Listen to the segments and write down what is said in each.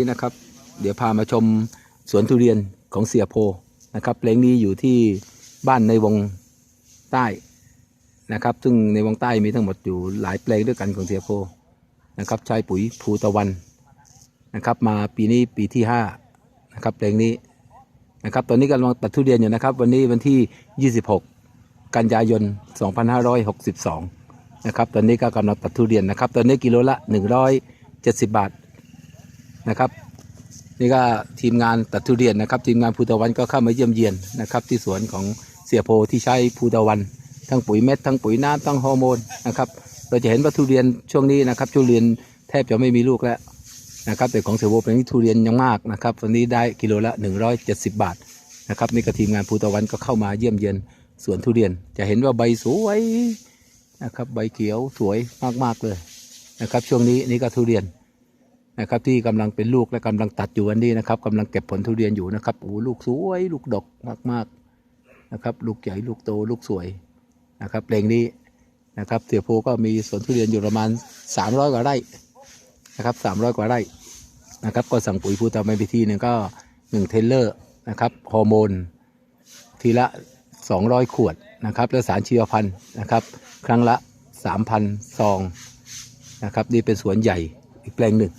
นี่นะครับ เดี๋ยวพามาชมสวนทุเรียนของเสียโพนะครับเพลงนี้อยู่ที่บ้านในวงใต้นะครับ ซึ่งในวงใต้มีทั้งหมดอยู่หลายเพลงด้วยกันของเสียโพนะครับใช้ปุ๋ยภูตะวันนะครับ มาปีนี้ปีที่ห้านะครับเพลงนี้นะครับตอนนี้กำลังตัดทุเรียนอยู่นะครับ วันนี้วันที่ 26 กันยายน 2562 นะครับ ตอนนี้ก็กำลังตัดทุเรียนนะครับ ตอนนี้กิโลละ 170 บาท นะครับ นี่ก็ทีมงานตัดทุเรียนนะครับ ทีมงานภูตะวันก็เข้ามาเยี่ยมเยียนนะครับที่สวนของเสียโพที่ใช้ภูตะวัน ทั้งปุ๋ยเม็ดทั้งปุ๋ยน้ำทั้งฮอร์โมนนะครับเราจะเห็นว่าทุเรียนช่วงนี้นะครับทุเรียนแทบจะไม่มีลูกแล้วนะครับแต่ของเสียโพเป็นทุเรียนยังมากนะครับวันนี้ได้กิโลละ 170 บาทนะครับนี่ก็ทีมงานภูตะวันก็เข้ามาเยี่ยมเยียนสวนทุเรียนจะเห็นว่าใบสวยนะครับใบเขียวสวยมากๆเลยนะครับช่วงนี้นี่ก็ทุเรียน นะครับที่กำลังเป็นลูกและกำลังตัดอยู่วันนี้นะครับกำลังเก็บผลทุเรียนอยู่นะครับโอ้ลูกสวยลูกดกมากๆนะครับ ลูกใหญ่ลูกโตลูกสวยนะครับเพลงนี้นะครับเสียโพก็มีสวนทุเรียนอยู่ประมาณ 300 กว่าไร่นะครับ 300 กว่าไร่นะครับ ก็สั่งปุ๋ยพูตาไปทีหนึ่งก็1เทลเลอร์นะครับฮอร์โมนทีละ 200 ขวดนะครับแล้วสารชีวพันธุ์นะครับ ครั้งละ 3,000 ซองนะครับนี่เป็นสวนใหญ่อีกแปลงหนึ่ง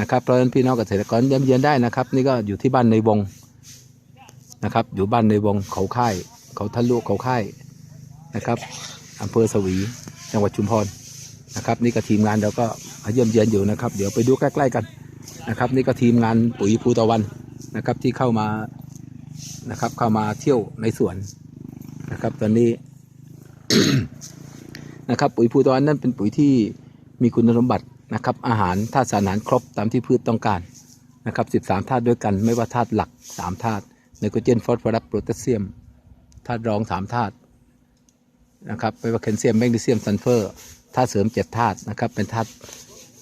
นะครับเพราะฉะนั้นพี่น้องเกษตรกรเยี่ยมเยียนได้นะครับ นี่ก็อยู่ที่บ้านในวงนะครับ อยู่บ้านในวงเขาค่าย เขาทะลุเขาค่ายนะครับอำเภอสวีจังหวัดชุมพรนะครับ นี่ก็ทีมงานเราก็มาเยี่ยมเยียนอยู่นะครับ เดี๋ยวไปดูใกล้ๆกันนะครับ นี่ก็ทีมงานปุ๋ยภูตะวันนะครับที่เข้ามานะครับ เข้ามาเที่ยวในสวนนะครับ ตอนนี้นะครับปุ๋ยภูตะวันนั่นเป็นปุ๋ยที่มีคุณสมบัติ นะครับอาหารธาตุสารอาหารครบตามที่พืชต้องการนะครับ13ธาตุด้วยกันไม่ว่าธาตุหลัก3ธาตุไนโตรเจนฟอสฟอรัสโพแทสเซียมธาตุรอง3ธาตุนะครับไม่ว่าแคลเซียมแมกนีเซียมซัลเฟอร์ธาตุเสริม7ธาตุนะครับเป็นธาตุ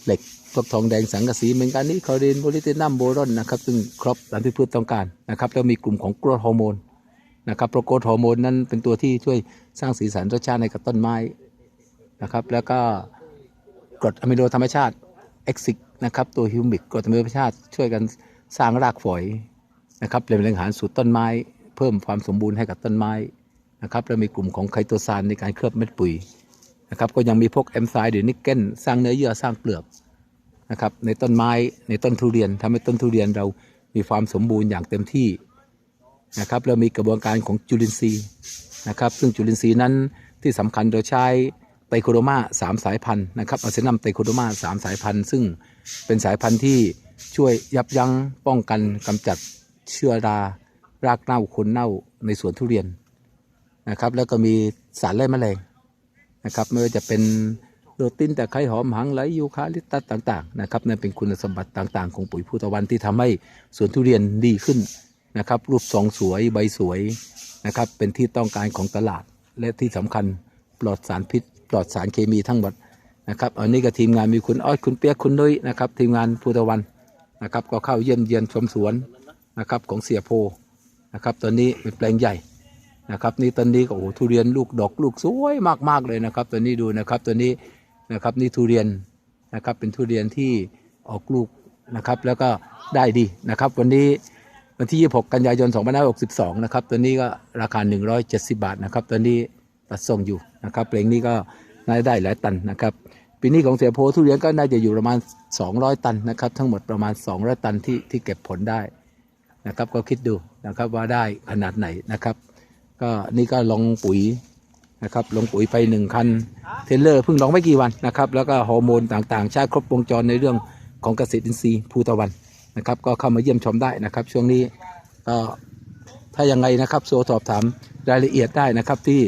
เหล็กพวกทองแดงสังกะสีเมงกานีคอรีนโพลิเทนัมโบรอนนะครับซึ่งครบตามที่พืชต้องการนะครับแล้วมีกลุ่มของกรดฮอร์โมนนะครับโปรโกรดฮอร์โมนนั้นเป็นตัวที่ช่วยสร้างสีสันรสชาติให้กับต้นไม้นะครับแล้วก็ กรดอะมิโนธรรมชาติเอ็กซิกนะครับตัวฮิวมิกกรดอะมิโนธรรมชาติช่วยกันสร้างรากฝอยนะครับเป็นแหล่งอาหารสู่ต้นไม้ เพิ่มความสมบูรณ์ให้กับต้นไม้นะครับแล้วมีกลุ่มของไคโตซานในการเคลือบเม็ดปุ๋ยนะครับก็ยังมีพวกแอมไซด์หรือนิกเกิลสร้างเนื้อเยื่อสร้างเปลือกนะครับในต้นไม้ในต้นทุเรียนทำให้ต้นทุเรียนเรามีความสมบูรณ์อย่างเต็มที่นะครับแล้วมีกระบวนการของจุลินทรีย์นะครับซึ่งจุลินทรีย์นั้นที่สำคัญเราใช้ ไตโคโดมาสามสายพันธุ์นะครับอาเซนัมไตโคโดมาสามสายพันธุ์ ซึ่งเป็นสายพันธุ์ที่ช่วยยับยั้งป้องกันกำจัดเชื้อรารากเน่าคนเน่าในสวนทุเรียนนะครับ แล้วก็มีสารไล่แมลงนะครับไม่ว่าจะเป็นโรตินแต่ไคร้หอมหังไหลยูคาลิปตัสต่างๆนะครับนั่นเป็นคุณสมบัติต่างๆ ของปุ๋ยภูตะวันที่ทำให้สวนทุเรียนดีขึ้นนะครับ รูปทรงสวยใบสวยนะครับเป็นที่ต้องการของตลาดและที่สำคัญปลอดสารพิษ ปลอดสารเคมีทั้งหมดนะครับอันนี้ก็ทีมงานมีคุณอ้อยคุณเปียกคุณนุ้ยนะครับทีมงานภูตะวันนะครับก็เข้าเยี่ยมเยียนชมสวนนะครับของเสียโพนะครับตอนนี้เป็นแปลงใหญ่นะครับนี่ตอนนี้ก็โอ้โหทุเรียนลูกดอกลูกสวยมากๆเลยนะครับตัวนี้ดูนะครับตัวนี้นะครับนี่ทุเรียนนะครับเป็นทุเรียนที่ออกลูกนะครับแล้วก็ได้ดีนะครับวันนี้วันที่ 26 กันยายน 2562 นะครับตัวนี้ก็ราคา 170 บาทนะครับตัวนี้ ตัดส่งอยู่นะครับเพลงนี้ก็น่าจะได้หลายตันนะครับปีนี้ของเสียโพทุเรียนก็น่าจะอยู่ประมาณ 200 ตันนะครับ ทั้งหมดประมาณ 200 ตันที่ที่เก็บผลได้นะครับ ก็คิดดูนะครับว่าได้ขนาดไหนนะครับ ก็นี่ก็ลงปุ๋ยนะครับลงปุ๋ยไปหนึ่งคันเทเลอร์เพิ่งลงไม่กี่วันนะครับ แล้วก็ฮอร์โมนต่างๆใช้ครบวงจรในเรื่องของเกษตรอินทรีย์ภูตะวันนะครับ ก็เข้ามาเยี่ยมชมได้นะครับ ช่วงนี้ก็ถ้ายังไงนะครับโทรสอบถาม รายละเอียดได้นะครับที่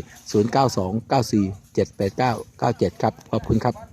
0929478997 ครับ ขอบคุณครับ